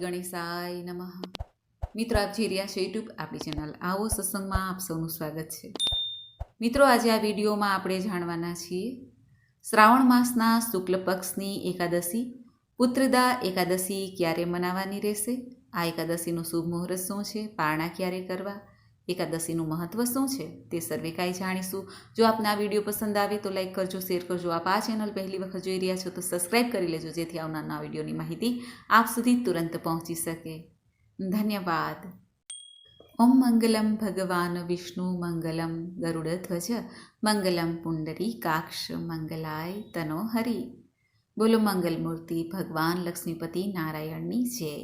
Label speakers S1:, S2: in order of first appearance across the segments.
S1: ગણેશાય નમઃ. મિત્રો, આપ જે રહ્યા છે યુટ્યુબ આપણી ચેનલ આવો સત્સંગમાં આપ સૌનું સ્વાગત છે. મિત્રો, આજે આ વિડીયોમાં આપણે જાણવાના છીએ, શ્રાવણ માસના શુક્લ પક્ષની એકાદશી, પુત્રદા એકાદશી ક્યારે મનાવવાની રહેશે? આ એકાદશીનું શુભ મુહૂર્ત શું છે? પારણા ક્યારે કરવા? એકાદશીનું મહત્વ શું છે તે સર્વે કાંઈ જાણીશું. જો આપના વીડિયો પસંદ આવે તો લાઈક કરજો, શેર કરજો. આપ આ ચેનલ પહેલી વખત જોઈ રહ્યા છો તો સબસ્ક્રાઈબ કરી લેજો, જેથી આવનારના વિડીયોની માહિતી આપ સુધી તુરંત પહોંચી શકે. ધન્યવાદ. ઓમ મંગલમ ભગવાન વિષ્ણુ મંગલમ ગરુડધ્વજ મંગલમ પુંડરી કાક્ષ મંગલાય તનો હરિ બોલો મંગલમૂર્તિ ભગવાન લક્ષ્મીપતિ નારાયણની જય.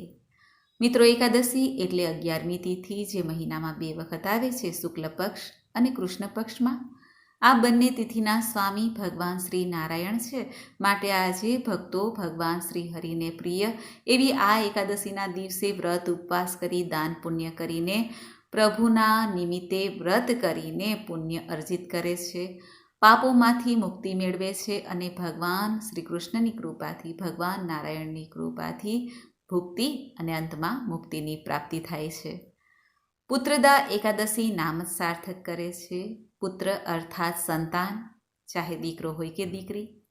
S1: મિત્રો એકાદશી એટલે અગિયારમી તિથિ જે મહિનામાં બે વખત આવે છે શુક્લ પક્ષ અને કૃષ્ણ પક્ષમાં. આ બંને તિથિના સ્વામી ભગવાન શ્રી નારાયણ છે. માટે આજે ભક્તો ભગવાન શ્રી હરિને પ્રિય એવી આ એકાદશીના દિવસે વ્રત ઉપવાસ કરી દાન પુણ્ય કરીને પ્રભુના નિમિત્તે વ્રત કરીને પુણ્ય અર્જિત કરે છે. પાપોમાંથી મુક્તિ મેળવે છે અને ભગવાન શ્રી કૃષ્ણની કૃપાથી, ભગવાન નારાયણની કૃપાથી ભુક્તિ અને અંતમાં મુક્તિની પ્રાપ્તિ થાય છે. પુત્રદા એકાદશી નામ જ સાર્થક કરે છે. પુત્ર અર્થાત સંતાન, ચાહે દીકરો હોય કે દીકરી.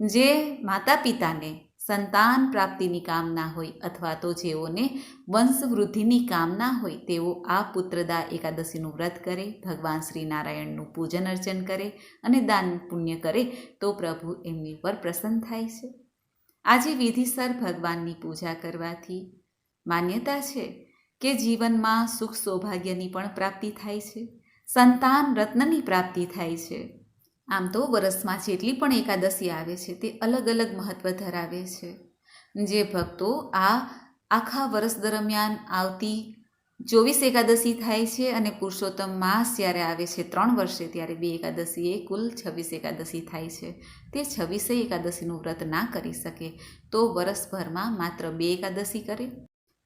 S1: જે માતા પિતાને સંતાન પ્રાપ્તિની કામના હોય અથવા તો જેઓને વંશવૃદ્ધિની કામના હોય, તેઓ આ પુત્રદા એકાદશીનું વ્રત કરે, ભગવાન શ્રી નારાયણનું પૂજન અર્ચન કરે અને દાન પુણ્ય કરે, તો પ્રભુ એમની પર પ્રસન્ન થાય છે. આજે વિધિસર ભગવાનની પૂજા કરવાથી માન્યતા છે કે જીવનમાં સુખ સૌભાગ્યની પણ પ્રાપ્તિ થાય છે, સંતાન રત્નની પ્રાપ્તિ થાય છે. આમ તો વરસમાં જેટલી પણ એકાદશી આવે છે તે અલગ અલગ મહત્ત્વ ધરાવે છે. જે ભક્તો આ આખા વર્ષ દરમિયાન આવતી ચોવીસ એકાદશી થાય છે અને પુરુષોત્તમ માસ જ્યારે આવે છે ત્રણ વર્ષે, ત્યારે બે એકાદશીએ કુલ છવ્વીસ એકાદશી થાય છે. તે છવ્વીસે એકાદશીનું વ્રત ના કરી શકે તો વરસભરમાં માત્ર બે એકાદશી કરે.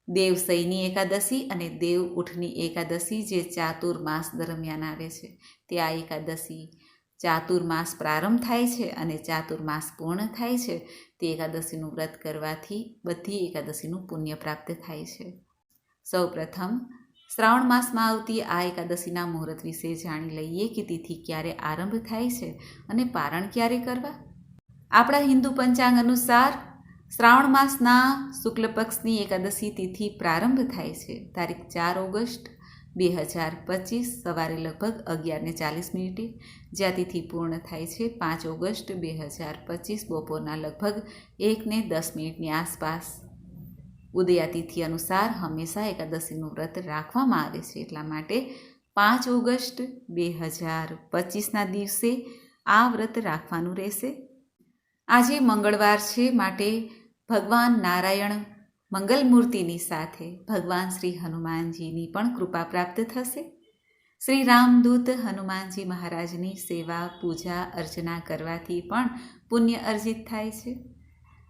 S1: દેવસઈની એકાદશી અને દેવ ઉઠની એકાદશી જે ચાતુર્માસ દરમિયાન આવે છે, તે આ એકાદશી ચાતુર્માસ પ્રારંભ થાય છે અને ચાતુર્માસ પૂર્ણ થાય છે. તે એકાદશીનું વ્રત કરવાથી બધી એકાદશીનું પુણ્ય પ્રાપ્ત થાય છે. સૌ પ્રથમ શ્રાવણ માસમાં આવતી આ એકાદશીના મુહૂર્ત વિશે જાણી લઈએ કે તિથિ ક્યારે આરંભ થાય છે અને પારણ ક્યારે કરવા? આપણા હિન્દુ પંચાંગ અનુસાર, શ્રાવણ માસના શુક્લ પક્ષની એકાદશી તિથિ પ્રારંભ થાય છે. તારીખ ચાર ઓગસ્ટ, બે હજાર પચીસ, સવારે લગભગ અગિયારને ચાલીસ મિનિટે. જ્યાં તિથિ પૂર્ણ થાય છે પાંચ ઓગસ્ટ, બે હજાર પચીસ, બપોરના લગભગ એકને દસ મિનિટની આસપાસ. ઉદયાતિથિ અનુસાર હંમેશા એકાદશીનું વ્રત રાખવામાં આવે છે. એટલા માટે પાંચ ઓગસ્ટ બે હજાર પચીસના દિવસે આ વ્રત રાખવાનું રહેશે. આજે મંગળવાર છે માટે ભગવાન નારાયણ મંગલમૂર્તિની સાથે ભગવાન શ્રી હનુમાનજીની પણ કૃપા પ્રાપ્ત થશે. શ્રી રામદૂત હનુમાનજી મહારાજની સેવા, પૂજા, અર્ચના કરવાથી પણ પુણ્ય અર્જિત થાય છે.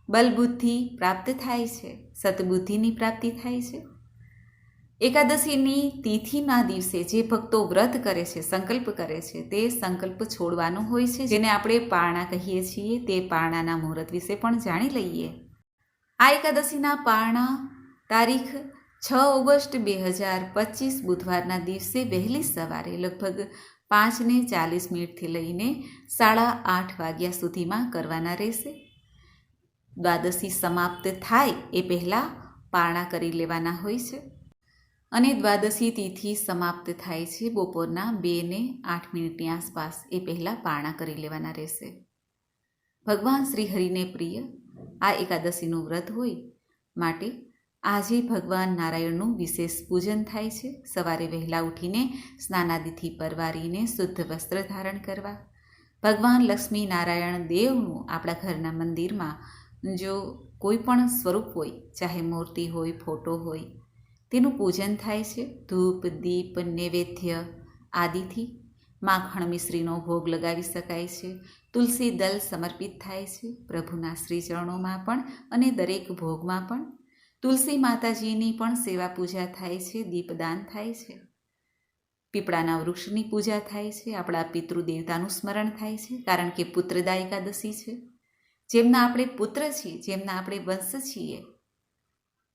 S1: બલબુદ્ધિ પ્રાપ્ત થાય છે સતબુદ્ધિની પ્રાપ્તિ થાય છે. એકાદશીની તિથિના દિવસે જે ભક્તો વ્રત કરે છે, સંકલ્પ કરે છે, તે સંકલ્પ છોડવાનો હોય છે, જેને આપણે પારણા કહીએ છીએ, તે પારણાના મુહૂર્ત વિશે પણ જાણી લઈએ. આ એકાદશીના પારણા તારીખ છ ઓગસ્ટ બે હજાર પચીસ બુધવારના દિવસે વહેલી સવારે લગભગ પાંચને ચાલીસ મિનિટથી લઈને સાડા આઠ વાગ્યા સુધીમાં કરવાના રહેશે. દ્વાદશી સમાપ્ત થાય એ પહેલાં પારણા કરી લેવાના હોય છે. અને દ્વાદશી તિથિ સમાપ્ત થાય છે બપોરના બે ને આઠ મિનિટની આસપાસ એ પહેલાં પારણા કરી લેવાના રહેશે. ભગવાન શ્રી હરિને પ્રિય, આ એકાદશીનું વ્રત હોય માટે આજે ભગવાન નારાયણનું વિશેષ પૂજન થાય છે. સવારે વહેલા ઉઠીને સ્નાનાદિથી પરવારીને શુદ્ધ વસ્ત્ર ધારણ કરવા. ભગવાન લક્ષ્મી નારાયણ દેવનું આપણા ઘરના મંદિરમાં જો કોઈ પણ સ્વરૂપ હોય, ચાહે મૂર્તિ હોય, ફોટો હોય, તેનું પૂજન થાય છે. ધૂપ, દીપ, નૈવેદ્ય આદિથી માખણ મિશ્રીનો ભોગ લગાવી શકાય છે. તુલસી દલ સમર્પિત થાય છે પ્રભુના શ્રીચરણોમાં પણ અને દરેક ભોગમાં પણ. તુલસી માતાજીની પણ સેવા પૂજા થાય છે, દીપદાન થાય છે. પીપળાના વૃક્ષની પૂજા થાય છે, આપણા પિતૃદેવતાનું સ્મરણ થાય છે, કારણ કે પુત્રદા એકાદશી છે. જેમના આપણે પુત્ર છીએ, જેમના આપણે વંશ છીએ,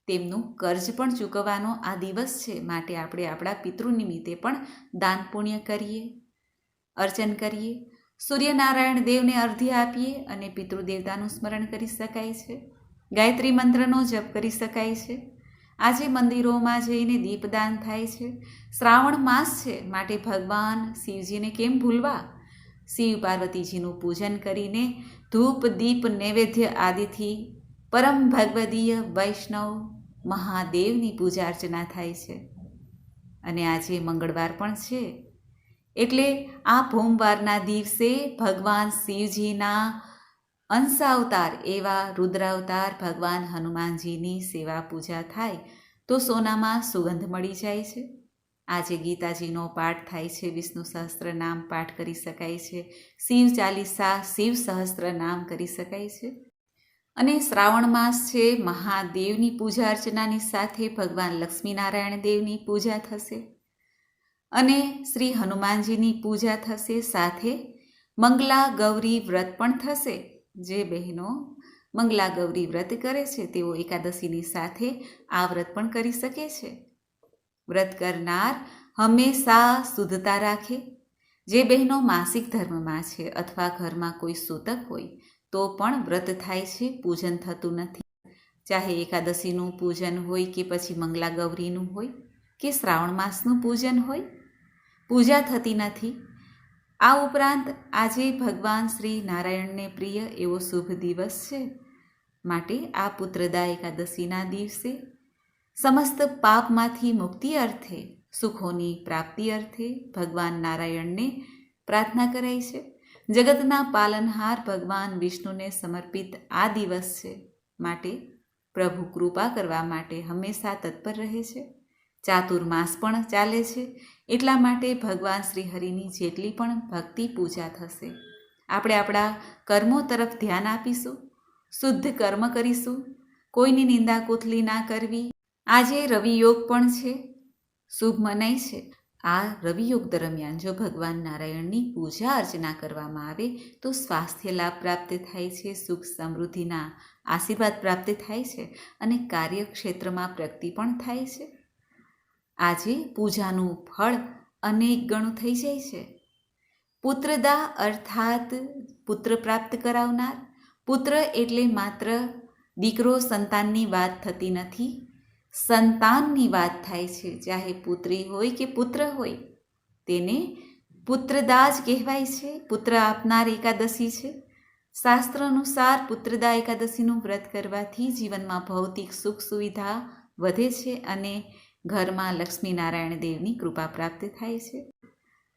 S1: તેમનું કર્જ પણ ચૂકવવાનો આ દિવસ છે. માટે આપણે આપણા પિતૃ નિમિત્તે પણ દાન પુણ્ય કરીએ, અર્ચન કરીએ. સૂર્યનારાયણ દેવને અર્ધ્ય આપીએ અને પિતૃદેવતાનું સ્મરણ કરી શકાય છે. ગાયત્રી મંત્રનો જપ કરી શકાય છે. આજે મંદિરોમાં જઈને દીપદાન થાય છે. શ્રાવણ માસ છે. માટે ભગવાન શિવજીને કેમ ભૂલવા? શિવ પાર્વતીજીનું પૂજન કરીને ધૂપ, દીપ, નૈવેદ્ય આદિથી પરમ ભગવદીય વૈષ્ણવ મહાદેવની પૂજા અર્ચના થાય છે. અને આજે મંગળવાર પણ છે. એટલે આ ભોમવારના દિવસે ભગવાન શિવજીના અંશાવતાર એવા રુદ્રાવતાર ભગવાન હનુમાનજીની સેવા પૂજા થાય તો સોનામાં સુગંધ મળી જાય છે. આજે ગીતાજીનો પાઠ થાય છે, વિષ્ણુ સહસ્ત્ર નામ પાઠ કરી શકાય છે, શિવ ચાલીસા, શિવ સહસ્ત્ર નામ કરી શકાય છે. અને શ્રાવણ માસ છે, મહાદેવની પૂજા અર્ચનાની સાથે ભગવાન લક્ષ્મીનારાયણ દેવની પૂજા થશે. અને શ્રી હનુમાનજીની પૂજા થશે, સાથે મંગલા ગૌરી વ્રત પણ થશે. જે બહેનો મંગલા ગૌરી વ્રત કરે છે, તેઓ એકાદશીની સાથે આ વ્રત પણ કરી શકે છે. વ્રત કરનાર હંમેશા શુદ્ધતા રાખે. જે બહેનો માસિક ધર્મમાં છે અથવા ઘરમાં કોઈ સૂતક હોય, તો પણ વ્રત થાય છે, પૂજન થતું નથી. ચાહે એકાદશીનું પૂજન હોય કે પછી મંગલા ગૌરીનું હોય કે શ્રાવણ માસનું પૂજન હોય, પૂજા થતી નથી. આ ઉપરાંત આજે ભગવાન શ્રી નારાયણને પ્રિય એવો શુભ દિવસ છે. માટે આ પુત્રદા એકાદશીના દિવસે સમસ્ત પાપમાંથી મુક્તિ અર્થે, સુખોની પ્રાપ્તિ અર્થે ભગવાન નારાયણને પ્રાર્થના કરાઈ છે. જગતના પાલનહાર ભગવાન વિષ્ણુને સમર્પિત આ દિવસ છે માટે પ્રભુ કૃપા કરવા માટે હંમેશા તત્પર રહે છે. ચાતુર્માસ પણ ચાલે છે, એટલા માટે ભગવાન શ્રી હરિની જેટલી પણ ભક્તિ પૂજા થશે. આપણે આપણા કર્મો તરફ ધ્યાન આપીશું, શુદ્ધ કર્મ કરીશું, કોઈની નિંદા કોથલી ના કરવી આજે રવિ યોગ પણ છે. શુભ મનાય છે. આ રવિયોગ દરમિયાન જો ભગવાન નારાયણની પૂજા અર્ચના કરવામાં આવે, તો સ્વાસ્થ્ય લાભ પ્રાપ્ત થાય છે, સુખ સમૃદ્ધિના આશીર્વાદ પ્રાપ્ત થાય છે અને કાર્યક્ષેત્રમાં પ્રગતિ પણ થાય છે. આજે પૂજાનું ફળ અનેક ગણું થઈ જાય છે. પુત્રદા અર્થાત પુત્ર પ્રાપ્ત કરાવનાર. પુત્ર એટલે માત્ર દીકરો સંતાનની વાત થતી નથી. સંતાનની વાત થાય છે. ચાહે પુત્રી હોય કે પુત્ર હોય, તેને પુત્રદા જ કહેવાય છે. પુત્ર આપનાર એકાદશી છે. શાસ્ત્ર અનુસાર પુત્રદા એકાદશીનું વ્રત કરવાથી જીવનમાં ભૌતિક સુખ સુવિધા વધે છે અને ઘરમાં લક્ષ્મીનારાયણ દેવની કૃપા પ્રાપ્ત થાય છે.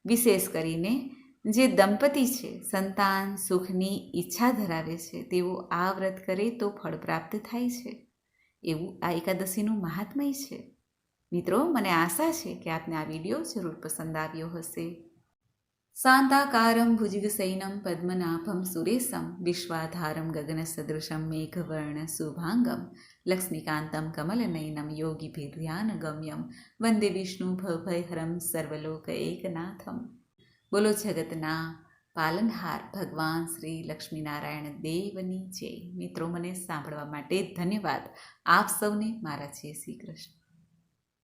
S1: વિશેષ કરીને જે દંપતી છે, સંતાન સુખની ઈચ્છા ધરાવે છે, તેઓ આ વ્રત કરે તો ફળ પ્રાપ્ત થાય છે. એવું આ એકાદશીનું મહાત્મય છે. મિત્રો, મને આશા છે કે આપને આ વીડિયો જરૂર પસંદ આવ્યો હશે. શાંતાકારમ ભુજગસૈનમ પદ્મનાભમ સુરેશમ વિશ્વાધારમ ગગનસદૃશમ મેઘવર્ણ શુભાંગમ લક્ષ્મીકાંતમ કમલનયનમ ગમ્યમ વંદે વિષ્ણુ ભવભયહરમ સર્વલોક એકનાથમ. બોલો, જગતના પાલનહાર ભગવાન શ્રી લક્ષ્મીનારાયણ દેવની જય. મિત્રો, મને સાંભળવા માટે ધન્યવાદ. આપ સૌને મારા જય શ્રી કૃષ્ણ.